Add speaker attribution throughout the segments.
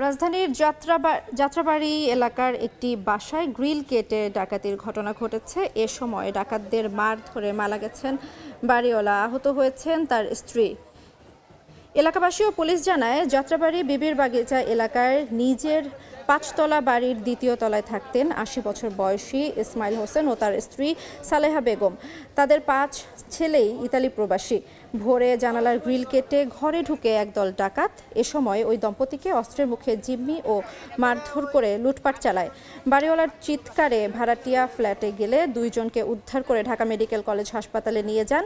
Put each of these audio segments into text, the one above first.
Speaker 1: রাজধানীর যাত্রাবা- যাত্রাবাড়ি এলাকার একটি বাসায় গ্রিল কেটে ডাকাতির ঘটনা ঘটেছে। এ সময় ডাকাতদের মার ধরে মারা গেছেন বাড়িওয়ালা। আহত হয়েছেন তার স্ত্রী। এলাকাবাসী ও পুলিশ জানায়, যাত্রাবাড়ি বিবির বাগিচা এলাকায় নিজের পাঁচতলা বাড়ির দ্বিতীয় তলায় থাকতেন আশি বছর বয়সী ইসমাইল হোসেন ও তার স্ত্রী সালেহা বেগম। তাদের পাঁচ ছেলেই ইতালি প্রবাসী। ভোরে জানালার গ্রিল কেটে ঘরে ঢুকে একদল ডাকাত এ সময় ওই দম্পতিকে অস্ত্রের মুখে জিম্মি ও মারধর করে লুটপাট চালায়। বাড়িওয়ালার চিৎকারে ভাড়াটিয়া ফ্ল্যাটে গেলে দুইজনকে উদ্ধার করে ঢাকা মেডিকেল কলেজ হাসপাতালে নিয়ে যান।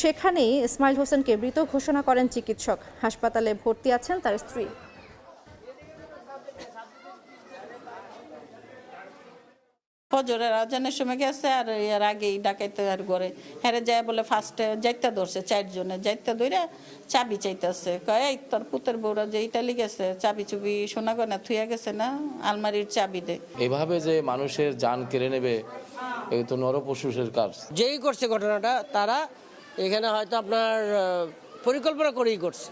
Speaker 1: সেখানেই ইসমাইল হোসেনকে মৃত ঘোষণা করেন চিকিৎসক। হাসপাতালে ভর্তি আছেন তার স্ত্রী।
Speaker 2: ফজরের আজানের সময় গেছে আর এর আগেই ডাকাইতে আর ঘরে। হেরে যায় বলে ফার্স্টে যাইতে ধরছে চারজনে। যাইতে ধরে চাবি চাইতেছে। কয় এই তোর পুতের বউরা যে ইটালি গেছে চাবি চুবি সোনা গয়না থুইয়া গেছে না? আলমারির চাবি দে।
Speaker 3: এভাবে যে মানুষের যান কেড়ে নেবে এই তো নরপশুষের কাজ।
Speaker 4: যেই করছে ঘটনাটা তারা এখানে হয়তো আপনার পরিকল্পনা করেই করছে।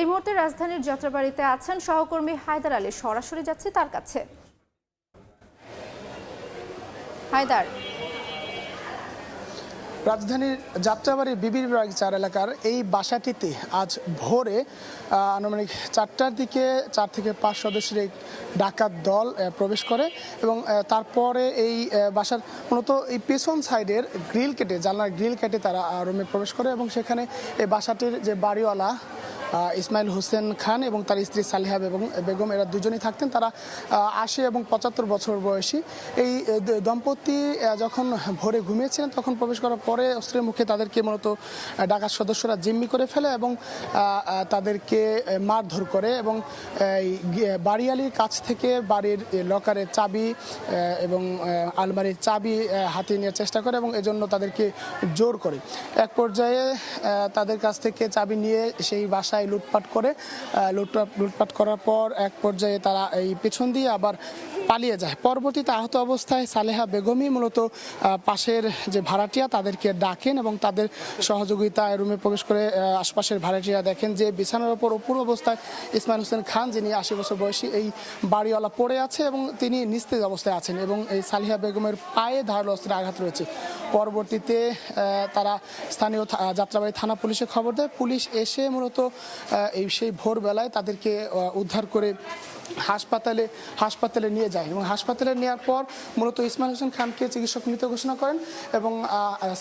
Speaker 1: এই মুহূর্তে রাজধানীর যাত্রাবাড়িতে আছেন সহকর্মী হায়দার আলী। সরাসরি যাচ্ছে তার কাছে। হায়দার।
Speaker 5: রাজধানীর যাত্রাবাড়ির বিবির চার এলাকার এই বাসাটিতে আজ ভোরে আনুমানিক চারটার দিকে চার থেকে পাঁচ সদস্যের এক ডাকাত দল প্রবেশ করে এবং তারপরে এই বাসার মূলত এই পেছন সাইডের গ্রিল কেটে, জানলার গ্রিল কেটে তারা রুমে প্রবেশ করে এবং সেখানে এই বাসাটির যে বাড়িওয়ালা ইসমাইল হোসেন খান এবং তার স্ত্রী সালিহা বেগম বেগম, এরা দুজনেই থাকতেন। তারা আশি এবং পঁচাত্তর বছর বয়সী। এই দম্পতি যখন ভোরে ঘুমিয়েছিলেন, তখন প্রবেশ করার পরে অস্ত্রের মুখে তাদেরকে মূলত ডাকাত সদস্যরা জিম্মি করে ফেলে এবং তাদেরকে মারধর করে এবং বাড়িয়ালির কাছ থেকে বাড়ির লকারের চাবি এবং আলমারির চাবি হাতিয়ে নেওয়ার চেষ্টা করে এবং এজন্য তাদেরকে জোর করে। এক পর্যায়ে তাদের কাছ থেকে চাবি নিয়ে সেই বাসায় লুটপাট করে লুটপাট লুটপাট করার পর এক পর্যায়ে তারা এই পেছন দিয়ে আবার পালিয়ে যায়। পরবর্তীতে আহত অবস্থায় সালেহা বেগমই মূলত পাশের যে ভাড়াটিয়া তাদেরকে ডাকেন এবং তাদের সহযোগিতায় রুমে প্রবেশ করে আশপাশের ভাড়াটিয়া দেখেন যে বিছানার ওপর অপূর্ব অবস্থায় ইসমাইল হোসেন খান, যিনি আশি বছর বয়সী, এই বাড়িওয়ালা পড়ে আছে এবং তিনি নিস্তেজ অবস্থায় আছেন এবং এই সালিহা বেগমের পায়ে ধারালো অস্ত্রের আঘাত রয়েছে। পরবর্তীতে তারা স্থানীয় যাত্রাবাড়ি থানা পুলিশে খবর দেয়। পুলিশ এসে মূলত এই সেই ভোরবেলায় তাদেরকে উদ্ধার করে হাসপাতালে হাসপাতালে নিয়ে যায় এবং হাসপাতালে নেওয়ার পর মূলত ইসমাইল হোসেন খানকে চিকিৎসক মৃত ঘোষণা করেন এবং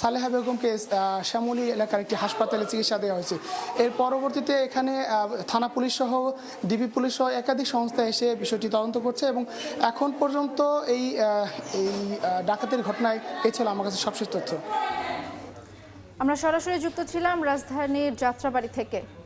Speaker 5: সালেহা বেগমকে শ্যামলী এলাকার একটি হাসপাতালে চিকিৎসা দেওয়া হয়েছে। এর পরবর্তীতে এখানে থানা পুলিশ সহ, ডিবি পুলিশ সহ একাধিক সংস্থা এসে বিষয়টি তদন্ত করছে এবং এখন পর্যন্ত এই এই ডাকাতের ঘটনায় এ ছিল আমার কাছে সবশেষ তথ্য।
Speaker 1: আমরা সরাসরি যুক্ত ছিলাম রাজধানীর যাত্রাবাড়ি থেকে।